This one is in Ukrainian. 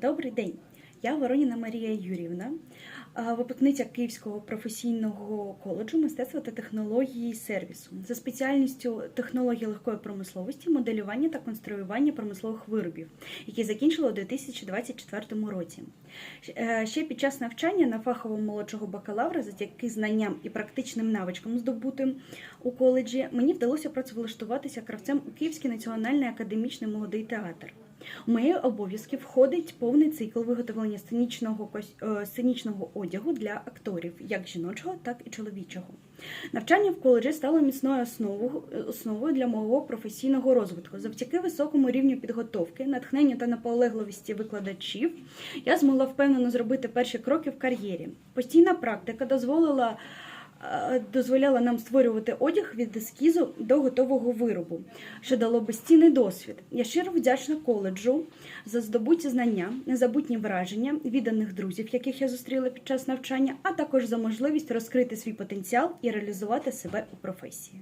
Добрий день. Я Вороніна Марія Юрівна, випускниця Київського професійного коледжу мистецтва та технології сервісу за спеціальністю технології легкої промисловості, моделювання та конструювання промислових виробів, які закінчила у 2024 році. Е, Ще під час навчання на фаховому молодшого бакалавра, завдяки знанням і практичним навичкам, здобутим у коледжі, мені вдалося працевлаштуватися кравцем у Київський національний академічний молодий театр. У мої обов'язки входить повний цикл виготовлення сценічного е, сценічного одягу для акторів, як жіночого, так і чоловічого. Навчання в коледжі стало міцною основою, основою для мого професійного розвитку. Завдяки високому рівню підготовки, натхненню та наполегливості викладачів я змогла впевнено зробити перші кроки в кар'єрі. Постійна практика дозволила. Е, Дозволяла нам створювати одяг від ескізу до готового виробу, що дало безцінний досвід. Я щиро вдячна коледжу за здобуті знання, незабутні враження, відданих друзів, яких я зустріла під час навчання, а також за можливість розкрити свій потенціал і реалізувати себе у професії.